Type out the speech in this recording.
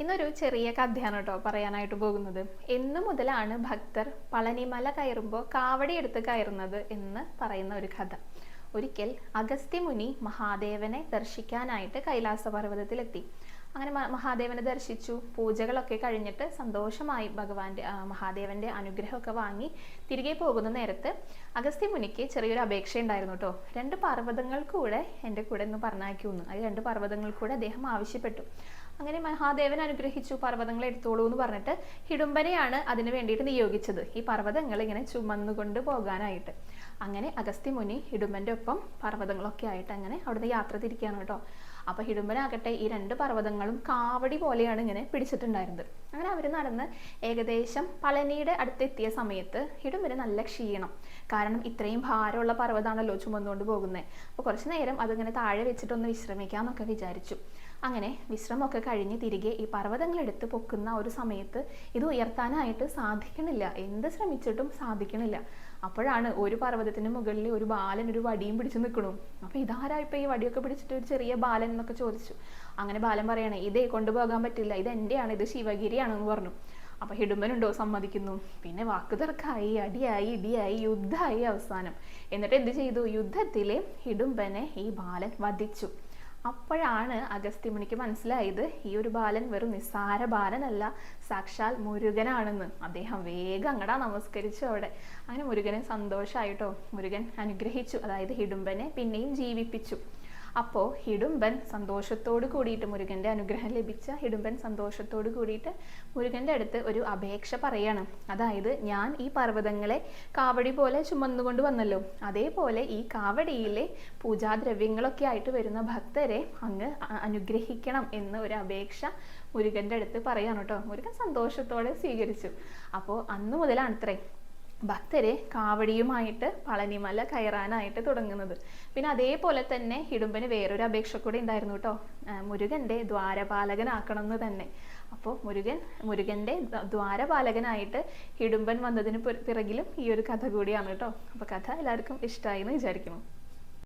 ഇന്നൊരു ചെറിയ കഥയാണ് കേട്ടോ പറയാനായിട്ട് പോകുന്നത്. എന്നു മുതലാണ് ഭക്തർ പളനിമല കയറുമ്പോൾ കാവടി എടുത്ത് കയറുന്നത് എന്ന് പറയുന്ന ഒരു കഥ. ഒരിക്കൽ അഗസ്ത്യമുനി മഹാദേവനെ ദർശിക്കാനായിട്ട് കൈലാസ പർവതത്തിലെത്തി അങ്ങനെ മഹാദേവനെ ദർശിച്ചു. പൂജകളൊക്കെ കഴിഞ്ഞിട്ട് സന്തോഷമായി ഭഗവാന്റെ മഹാദേവന്റെ അനുഗ്രഹമൊക്കെ വാങ്ങി തിരികെ പോകുന്ന നേരത്ത് അഗസ്ത്യമുനിക്ക് ചെറിയൊരു അപേക്ഷ ഉണ്ടായിരുന്നു കേട്ടോ. രണ്ട് പർവതങ്ങൾ കൂടെ എന്റെ കൂടെ ഒന്ന് പറഞ്ഞയക്കുന്നു അത് രണ്ട് പർവതങ്ങൾ കൂടെ അദ്ദേഹം ആവശ്യപ്പെട്ടു. അങ്ങനെ മഹാദേവൻ അനുഗ്രഹിച്ചു പർവതങ്ങൾ എടുത്തോളൂ എന്ന് പറഞ്ഞിട്ട് ഹിഡുംബനെയാണ് അതിനു വേണ്ടിയിട്ട് നിയോഗിച്ചത്. ഈ പർവതങ്ങൾ ഇങ്ങനെ ചുമന്നുകൊണ്ട് പോകാനായിട്ട്. അങ്ങനെ അഗസ്ത്യമുനി ഹിഡുംബന്റെ ഒപ്പം പർവതങ്ങളൊക്കെ ആയിട്ട് അങ്ങനെ അവിടുന്ന് യാത്ര തിരിക്കുകയാണ് കേട്ടോ. അപ്പൊ ഹിഡുംബനാകട്ടെ ഈ രണ്ട് പർവതങ്ങളും കാവടി പോലെയാണ് ഇങ്ങനെ പിടിച്ചിട്ടുണ്ടായിരുന്നത്. അങ്ങനെ അവർ നടന്ന് ഏകദേശം പളനിയുടെ അടുത്തെത്തിയ സമയത്ത് ഹിഡുംബന് നല്ല ക്ഷീണം. കാരണം ഇത്രയും ഭാരമുള്ള പർവതമാണല്ലോ ചുമന്നുകൊണ്ട് പോകുന്നത് അപ്പോൾ കുറച്ച് നേരം അതിങ്ങനെ താഴെ വെച്ചിട്ടൊന്ന് വിശ്രമിക്കാമെന്നൊക്കെ വിചാരിച്ചു. അങ്ങനെ വിശ്രമമൊക്കെ കഴിഞ്ഞ് തിരികെ ഈ പർവതങ്ങളെടുത്ത് പൊക്കുന്ന ഒരു സമയത്ത് ഇത് ഉയർത്താനായിട്ട് സാധിക്കണില്ല. എന്ത് ശ്രമിച്ചിട്ടും സാധിക്കണില്ല. അപ്പോഴാണ് ഒരു പർവതത്തിന് മുകളിൽ ഒരു ബാലൻ ഒരു വടിയും പിടിച്ച് നിൽക്കണു. അപ്പൊ ഇതാരാ ഇപ്പൊ ഈ വടിയൊക്കെ പിടിച്ചിട്ട് ഒരു ചെറിയ ബാലൻ എന്നൊക്കെ ചോദിച്ചു. അങ്ങനെ ബാലൻ പറയണേ ഇതേ കൊണ്ടുപോകാൻ പറ്റില്ല. ഇത് എന്റെയാണ്. ഇത് ശിവഗിരിയാണെന്ന് പറഞ്ഞു. അപ്പൊ ഹിഡുമ്പനുണ്ടോ സമ്മതിക്കുന്നു. പിന്നെ വാക്കുതർക്കായി അടിയായി ഇടിയായി യുദ്ധമായി അവസാനം. എന്നിട്ട് എന്ത് ചെയ്തു? യുദ്ധത്തിൽ ഹിഡുമ്പനെ ഈ ബാലൻ വധിച്ചു. അപ്പോഴാണ് അഗസ്ത്യമുനിക്ക് മനസ്സിലായത് ഈ ഒരു ബാലൻ വെറും നിസ്സാര ബാലനല്ല സാക്ഷാൽ മുരുകനാണെന്ന്. അദ്ദേഹം വേഗം അങ്ങടാ നമസ്കരിച്ചു അവിടെ. അങ്ങനെ മുരുകനെ സന്തോഷമായിട്ടോ മുരുകൻ അനുഗ്രഹിച്ചു. അതായത് ഹിഡുംബനെ പിന്നെയും ജീവിപ്പിച്ചു. അപ്പോൾ ഹിഡുംബൻ സന്തോഷത്തോട് കൂടിയിട്ട് മുരുകന്റെ അനുഗ്രഹം ലഭിച്ച ഹിഡുംബൻ സന്തോഷത്തോട് കൂടിയിട്ട് മുരുകന്റെ അടുത്ത് ഒരു അപേക്ഷ പറയണം. അതായത് ഞാൻ ഈ പർവതങ്ങളെ കാവടി പോലെ ചുമന്നുകൊണ്ട് വന്നല്ലോ. അതേപോലെ ഈ കാവടിയിലെ പൂജാദ്രവ്യങ്ങളൊക്കെ ആയിട്ട് വരുന്ന ഭക്തരെ അങ്ങ് അനുഗ്രഹിക്കണം എന്ന ഒരു അപേക്ഷ മുരുകന്റെ അടുത്ത് പറയാണ് കേട്ടോ. മുരുകൻ സന്തോഷത്തോടെ സ്വീകരിച്ചു. അപ്പോൾ അന്ന് മുതലാണത്രേ ഭക്തരെ കാവടിയുമായിട്ട് പളനിമല കയറാനായിട്ട് തുടങ്ങുന്നത്. പിന്നെ അതേപോലെ തന്നെ ഹിഡുമ്പന് വേറൊരു അപേക്ഷ കൂടി ഉണ്ടായിരുന്നു കേട്ടോ മുരുകന്റെ ദ്വാരപാലകനാക്കണം എന്ന് തന്നെ. അപ്പോൾ മുരുകൻ മുരുകന്റെ ദ്വ- ദ്വാരപാലകനായിട്ട് ഹിഡുമ്പൻ വന്നതിന് പിറകിലും ഈ ഒരു കഥ കൂടിയാണ് കേട്ടോ അപ്പോൾ കഥ എല്ലാവർക്കും ഇഷ്ടമായി എന്ന് വിചാരിക്കുന്നു.